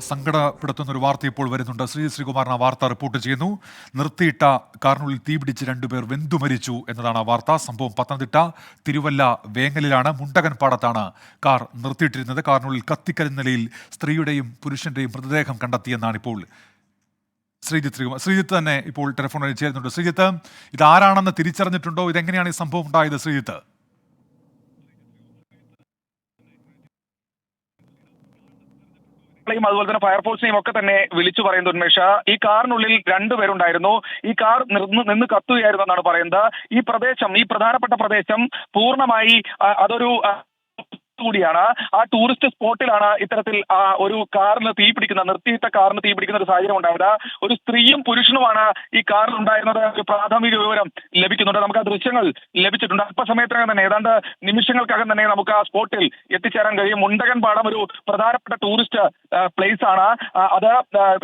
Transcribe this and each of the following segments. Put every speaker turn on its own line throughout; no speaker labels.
സങ്കടപ്പെടുത്തുന്ന ഒരു വാർത്ത ഇപ്പോൾ വരുന്നുണ്ട്. ശ്രീ ശ്രീകുമാരൻ ആ വാർത്ത റിപ്പോർട്ട് ചെയ്യുന്നു. നിർത്തിയിട്ട കാറിനുള്ളിൽ തീപിടിച്ച് രണ്ടുപേർ വെന്തു മരിച്ചു എന്നതാണ് ആ വാർത്ത. സംഭവം പത്തനംതിട്ട തിരുവല്ല വേങ്ങലിലാണ് മുണ്ടകൻ പാടത്താണ് കാർ നിർത്തിയിട്ടിരുന്നത്. കാറിനുള്ളിൽ കത്തിക്കരിഞ്ഞ നിലയിൽ സ്ത്രീയുടെയും പുരുഷന്റെയും മൃതദേഹം കണ്ടെത്തിയെന്നാണ് ഇപ്പോൾ ശ്രീജിത്ത് ശ്രീകുമാർ. ശ്രീജിത്ത് തന്നെ ഇപ്പോൾ ടെലിഫോണിൽ ചേരുന്നുണ്ട്. ശ്രീജിത്ത് ഇത് ആരാണെന്ന് തിരിച്ചറിഞ്ഞിട്ടുണ്ടോ? ഇതെങ്ങനെയാണ് ഈ സംഭവം ഉണ്ടായത് ശ്രീജിത്ത്?
യും അതുപോലെ തന്നെ ഫയർഫോഴ്സിനെയും ഒക്കെ തന്നെ വിളിച്ചു പറയുന്നത് ഉന്മേഷ. ഈ കാറിനുള്ളിൽ രണ്ടുപേരുണ്ടായിരുന്നു ഈ കാർ നിർന്ന് നിന്ന് കത്തുകയായിരുന്നു എന്നാണ് പറയുന്നത്. ഈ പ്രദേശം ഈ പ്രധാനപ്പെട്ട പ്രദേശം പൂർണമായി അതൊരു കൂടിയാണ്. ആ ടൂറിസ്റ്റ് സ്പോട്ടിലാണ് ഇത്തരത്തിൽ ഒരു കാറിന് തീ പിടിക്കുന്ന നിർത്തിയിട്ട കാറിന് തീ പിടിക്കുന്ന ഒരു സാഹചര്യം ഉണ്ടായത്. ഒരു സ്ത്രീയും പുരുഷനുമാണ് ഈ കാറിൽ ഉണ്ടായിരുന്നത് ഒരു പ്രാഥമിക വിവരം ലഭിക്കുന്നുണ്ട്. നമുക്ക് ആ ദൃശ്യങ്ങൾ ലഭിച്ചിട്ടുണ്ട്. അല്പസമയത്തിനകം തന്നെ ഏതാണ്ട് നിമിഷങ്ങൾക്കകം തന്നെ നമുക്ക് ആ സ്പോട്ടിൽ എത്തിച്ചേരാൻ കഴിയും. മുണ്ടകൻ പാടം ഒരു പ്രധാനപ്പെട്ട ടൂറിസ്റ്റ് പ്ലേസ് ആണ്. അത്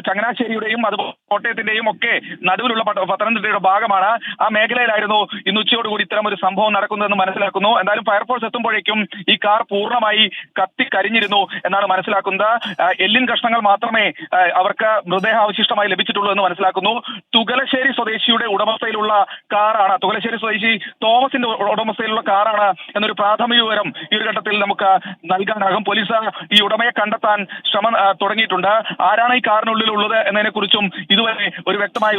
ചങ്ങനാശ്ശേരിയുടെയും അതുപോലെ കോട്ടയത്തിന്റെയും ഒക്കെ നടുവിലുള്ള പത്തനംതിട്ടയുടെ ഭാഗമാണ്. ആ മേഖലയിലായിരുന്നു ഇന്ന് ഉച്ചയോടുകൂടി ഇത്തരം ഒരു സംഭവം നടക്കുന്നതെന്ന് മനസ്സിലാക്കുന്നു. എന്തായാലും ഫയർഫോഴ്സ് എത്തുമ്പോഴേക്കും ഈ കാർ പൂർണമായി കത്തിക്കരിഞ്ഞിരുന്നു എന്നാണ് മനസ്സിലാക്കുന്നത്. എല്ലിൻ കഷ്ണങ്ങൾ മാത്രമേ അവർക്ക് മൃതദേഹാവശിഷ്ടമായി ലഭിച്ചിട്ടുള്ളൂ എന്ന് മനസ്സിലാക്കുന്നു. തുകലശ്ശേരി സ്വദേശിയുടെ ഉടമസ്ഥയിലുള്ള കാറാണ് തുകലശ്ശേരി സ്വദേശി തോമസിന്റെ ഉടമസ്ഥയിലുള്ള കാറാണ് എന്നൊരു പ്രാഥമിക വിവരം ഈ ഒരു ഘട്ടത്തിൽ നമുക്ക് നൽകാനാകും. പോലീസ് ഈ ഉടമയെ കണ്ടെത്താൻ ശ്രമം തുടങ്ങിയിട്ടുണ്ട്. ആരാണ് ഈ കാറിനുള്ളിൽ ഉള്ളത് എന്നതിനെ കുറിച്ചും ഇതുവരെ ഒരു വ്യക്തമായ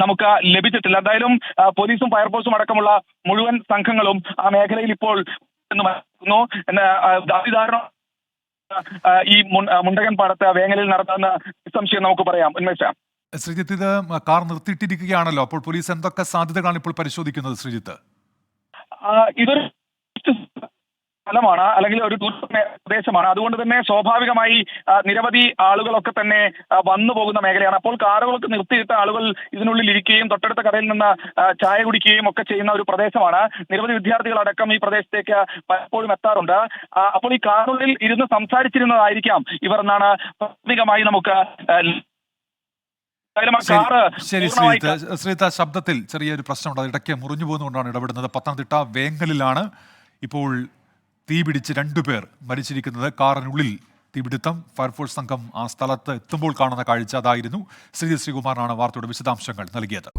നമുക്ക് ലഭിച്ചിട്ടില്ല. എന്തായാലും പോലീസും ഫയർഫോഴ്സും അടക്കമുള്ള മുഴുവൻ സംഘങ്ങളും ആ മേഖലയിൽ ഇപ്പോൾ എന്ന് മനസ്സിലാക്കുന്നു. അതിദാരുണം ഈ മുണ്ടകൻ പാടത്ത് വേങ്ങലിൽ നടത്തുന്ന സംശയം നമുക്ക് പറയാം. ഉന്മേഷ.
ശ്രീജിത്ത് ഇത് കാർ നിർത്തിയിട്ടിരിക്കുകയാണല്ലോ. അപ്പോൾ പോലീസ് എന്തൊക്കെ സാധ്യതകളാണ് ഇപ്പോൾ പരിശോധിക്കുന്നത് ശ്രീജിത്ത്?
ഇതൊരു സ്ഥലമാണ് അല്ലെങ്കിൽ ഒരു പ്രദേശമാണ്. അതുകൊണ്ട് തന്നെ സ്വാഭാവികമായി നിരവധി ആളുകളൊക്കെ തന്നെ വന്നു പോകുന്ന മേഖലയാണ്. അപ്പോൾ കാറുകളൊക്കെ നിർത്തിയിട്ട് ആളുകൾ ഇതിനുള്ളിൽ ഇരിക്കുകയും തൊട്ടടുത്ത കടയിൽ നിന്ന് ചായ കുടിക്കുകയും ഒക്കെ ചെയ്യുന്ന ഒരു പ്രദേശമാണ്. നിരവധി വിദ്യാർത്ഥികൾ അടക്കം ഈ പ്രദേശത്തേക്ക് പലപ്പോഴും എത്താറുണ്ട്. അപ്പോൾ ഈ കാറിനുള്ളിൽ ഇരുന്ന് സംസാരിച്ചിരുന്നതായിരിക്കാം ഇവർ എന്നാണ് പ്രാഥമികമായി നമുക്ക്
ശരി, ശ്രീത ശ്രീത ശബ്ദത്തിൽ ചെറിയൊരു പ്രശ്നമുണ്ട്. ഇടയ്ക്ക് മുറിഞ്ഞു പോകുന്നതുകൊണ്ടാണ് ഇടപെടുന്നത്. പത്തനംതിട്ട വേങ്ങലിലാണ് ഇപ്പോൾ തീപിടിച്ച് രണ്ടുപേർ മരിച്ചിരിക്കുന്നത് കാറിനുള്ളിൽ. തീപിടുത്തം ഫയർഫോഴ്സ് സംഘം ആ സ്ഥലത്ത് എത്തുമ്പോൾ കാണുന്ന കാഴ്ച അതായിരുന്നു. ശ്രീ ശ്രീകുമാറാണ് വാർത്തയുടെ വിശദാംശങ്ങൾ നൽകിയത്.